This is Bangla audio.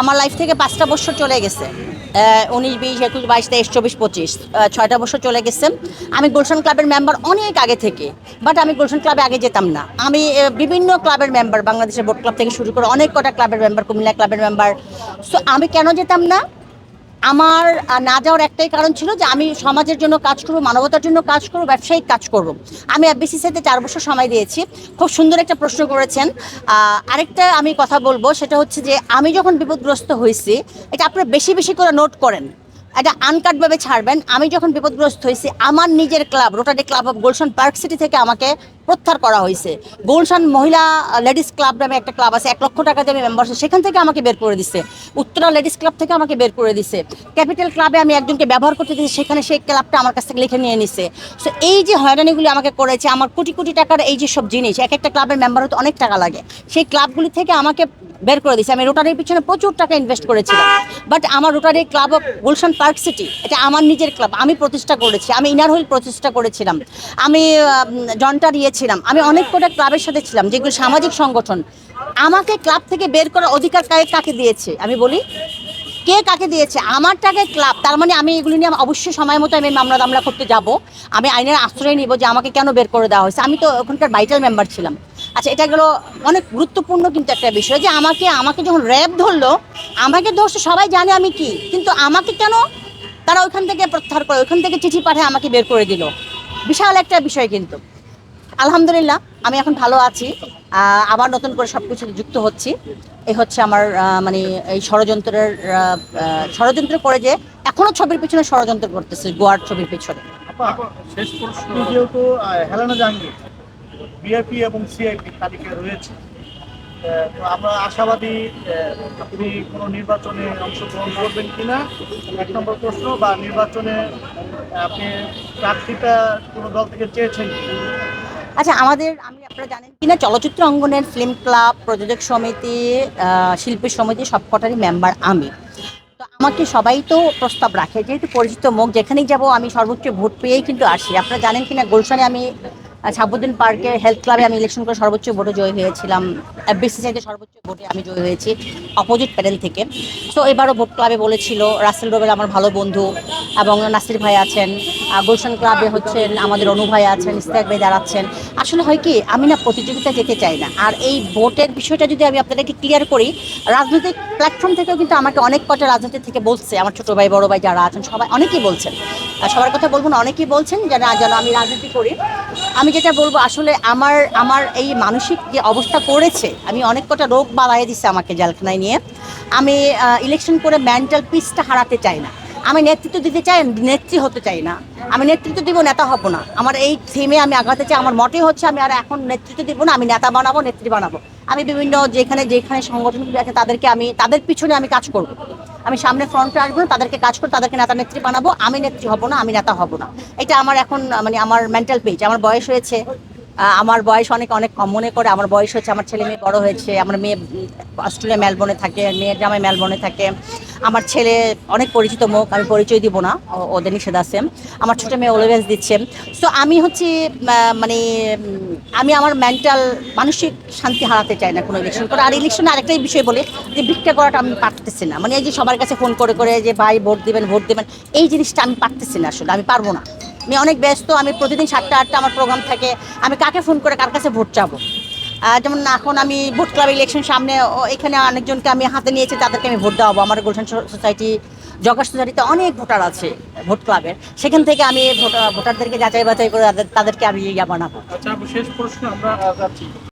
আমার লাইফ থেকে পাঁচটা বছর চলে গেছে। উনিশ, বিশ, একুশ, বাইশ, তেইশ, চব্বিশ, পঁচিশ ছয়টা বছর চলে গেছে। আমি গুলশান ক্লাবের মেম্বার অনেক আগে থেকে বাট আমি গুলশান ক্লাবে আগে যেতাম না। আমি বিভিন্ন ক্লাবের মেম্বার বাংলাদেশের বোর্ড ক্লাব থেকে শুরু করে অনেক কটা ক্লাবের মেম্বার কুমিল্লা ক্লাবের মেম্বার সো আমি কেন যেতাম না? আমার না যাওয়ার একটাই কারণ ছিল যে আমি সমাজের জন্য কাজ করব, মানবতার জন্য কাজ করব, ব্যবসায়িক কাজ করব। আমি বিসিসিতে চার বছর সময় দিয়েছি। খুব সুন্দর একটা প্রশ্ন করেছেন। আরেকটা আমি কথা বলব, সেটা হচ্ছে যে আমি যখন বিপদগ্রস্ত হয়েছি, এটা আপনারা বেশি বেশি করে নোট করেন। এটা আনকাটভাবে ছাড়বেন। আমি যখন বিপদগ্রস্ত হয়েছি, আমার নিজের club Rotary club of Gulshan park city থেকে আমাকে প্রত্যাহার করা হয়েছে। গুলশান মহিলা লেডিস ক্লাব নামে একটা ক্লাব আছে, এক লক্ষ টাকা দিয়ে আমি মেম্বারশিপ সেখান থেকে আমাকে বের করে দিছে। উত্তরা লেডিস ক্লাব থেকে আমাকে বের করে দিছে। ক্যাপিটাল ক্লাবে আমি একজনকে ব্যবহার করতে দিয়েছি, সেখানে সেই ক্লাবটা আমার কাছ থেকে লিখে নিয়ে নিছে। সো এই যে হয়রানিগুলি আমাকে করেছে, আমার কোটি কোটি টাকার এই যে সব জিনিস, এক একটা ক্লাবের মেম্বার হতে অনেক টাকা লাগে। সেই ক্লাবগুলি থেকে আমাকে বের করে দিয়েছে আমি রোটারির পিছনে প্রচুর টাকা ইনভেস্ট করেছিলাম। বাট আমার Rotary club of Gulshan park city, এটা আমার নিজের ক্লাব, আমি প্রতিষ্ঠা করেছি, আমি ইনার হুইল প্রতিষ্ঠা করেছিলাম। আমি জনটার ইয়ে ছিলাম। আমি অনেক কটা ক্লাবের সাথে ছিলাম, যেগুলো সামাজিক সংগঠন। আমাকে ক্লাব থেকে বের করার অধিকার কাকে কাকে দিয়েছে? আমি বলি, কে কাকে দিয়েছে? আমার টাকায় ক্লাব তার মানে আমি এগুলো নিয়ে অবশ্যই সময় মতো আমি মামলা দামলা করতে যাব। আমি আইনের আশ্রয় নিব যে আমাকে কেন বের করে দেওয়া হয়েছে। আমি তো ওখানকার ভাইটাল মেম্বার ছিলাম। আচ্ছা এটা গেলো অনেক গুরুত্বপূর্ণ কিন্তু একটা বিষয় যে আমাকে আমাকে যখন র্যাব ধরলো, আমাকে ধরছে, সবাই জানে আমি কি। কিন্তু আমাকে কেন তারা ওইখান থেকে প্রত্যাহার করে, ওইখান থেকে চিঠি পাঠায় আমাকে বের করে দিল? বিশাল একটা বিষয় কিন্তু। আলহামদুলিল্লাহ আমি এখন ভালো আছি। আবার নতুন করে সব কিছু যুক্ত হচ্ছি। এই হচ্ছে আমার মানে এই ষড়যন্ত্রের ষড়যন্ত্র করে যে এখনও ছবির পিছনে ষড়যন্ত্র করতেছে গোয়ার ছবির পিছনে। শেষ প্রশ্ন। যেহেতু হেলানা জাহাঙ্গীর এবং সিআইপি তালিকায় রয়েছে তো আমরা আশাবাদী আপনি কোনো নির্বাচনে অংশগ্রহণ করবেন কিনা এক নম্বর প্রশ্ন বা নির্বাচনে আপনি প্রার্থীটা কোনো দল থেকে চেয়েছেন? আচ্ছা আমাদের, আমি, আপনারা জানেন কিনা চলচ্চিত্র অঙ্গনের ফিল্ম ক্লাব প্রযোজক সমিতি শিল্পী সমিতি, সবকটারই মেম্বার আমি। তো আমাকে সবাই তো প্রস্তাব রাখে, যেহেতু পরিচিত মুখ, যেখানেই যাব আমি সর্বোচ্চ ভোট পেয়েই কিন্তু আসি। আপনারা জানেন কিনা গুলশানে আমি সাবুদ্দিন পার্কে হেলথ ক্লাবে আমি ইলেকশন করে সর্বোচ্চ ভোটে জয় হয়েছিলাম। বিসিসিআইতে সর্বোচ্চ ভোটে আমি জয় হয়েছি অপোজিট প্যানেল থেকে। তো এবারও ভোট ক্লাবে বলেছিল, রাসেল রোবেল আমার ভালো বন্ধু এবং নাসির ভাই আছেন। গুলশান ক্লাবে হচ্ছেন, আমাদের অনু ভাই আছেন ইস্তাক ভাই দাঁড়াচ্ছেন। আসলে হয় কি, আমি না প্রতিযোগিতা যেতে চাই না। আর এই ভোটের বিষয়টা যদি আমি আপনাদেরকে ক্লিয়ার করি, রাজনৈতিক প্ল্যাটফর্ম থেকেও কিন্তু আমাকে অনেক কটা রাজনীতি থেকে বলছে, আমার ছোটো ভাই, বড় ভাই যারা আছেন, সবাই অনেকেই বলছেন। আর সবার কথা বলব না, অনেকেই বলছেন যেন যেন আমি রাজনীতি করি। আমি যেটা বলব, আসলে আমার আমার এই মানসিক যে অবস্থা করেছে, আমি অনেক কটা রোগ বাড়াই দিচ্ছে আমাকে জেলখানায় নিয়ে। আমি ইলেকশন করে মেন্টাল পিসটা হারাতে চাই না। আমি নেতৃত্ব দিতে চাই, নেত্রী হতে চাই না। আমি নেতৃত্ব দিব, নেতা হব না। আমার এই থিমে আমি আগাতে চাই, আমার মতে হচ্ছে, আমি আর এখন নেতৃত্ব দিব না, আমি নেতা বানাবো, নেত্রী বানাবো। আমি বিভিন্ন যেখানে যেখানে সংগঠনগুলি আছে, তাদেরকে আমি, তাদের পিছনে আমি কাজ করব। আমি সামনে ফ্রন্টে আসব, তাদেরকে কাজ করে, তাদেরকে নেতা নেত্রী বানাবো। আমি নেত্রী হব না, আমি নেতা হব না। এটা আমার এখন মানে আমার মেন্টাল পেজ আমার বয়স হয়েছে। আমার বয়স অনেক অনেক কম মনে করে। আমার বয়স হচ্ছে, আমার ছেলে মেয়ে বড় হয়েছে, আমার মেয়ে অস্ট্রেলিয়া মেলবোর্নে থাকে মেয়ের জামাই মেলবোর্নে থাকে। আমার ছেলে অনেক পরিচিত মুখ, আমি পরিচয় দিব না ওদের নিষেধ আছে। আমার ছোটো মেয়ে ওলেভেন্স দিচ্ছে। সো আমি হচ্ছে মানে আমি আমার মেন্টাল মানসিক শান্তি হারাতে চাই না কোনো ইলেকশন করে। আর ইলেকশনে আরেকটাই বিষয় বলে, যে ভিক্ষা করাটা আমি পারতেছি না। মানে এই যে সবার কাছে ফোন করে করে যে ভাই, ভোট দেবেন ভোট দেবেন, এই জিনিসটা আমি পারতেছি না আসলে, আমি পারব না। আমি অনেক ব্যস্ত, আমি প্রতিদিন সাতটা, আটটা আমার প্রোগ্রাম থাকে। আমি কাকে ফোন করে কার কাছে ভোট চাবো? যেমন এখন আমি ভোট ক্লাব ইলেকশন সামনে এখানে অনেকজনকে আমি হাতে নিয়েছি, তাদেরকে আমি ভোট দেওয়াবো। আমার গুলশান সোসাইটি জগা সোসাইটিতে অনেক ভোটার আছে ভোট ক্লাবের সেখান থেকে আমি ভোটার ভোটারদেরকে যাচাই বাছাই করে তাদের- তাদেরকে আমি ইয়া বানাবো। আচ্ছা শেষ প্রশ্ন, আমরা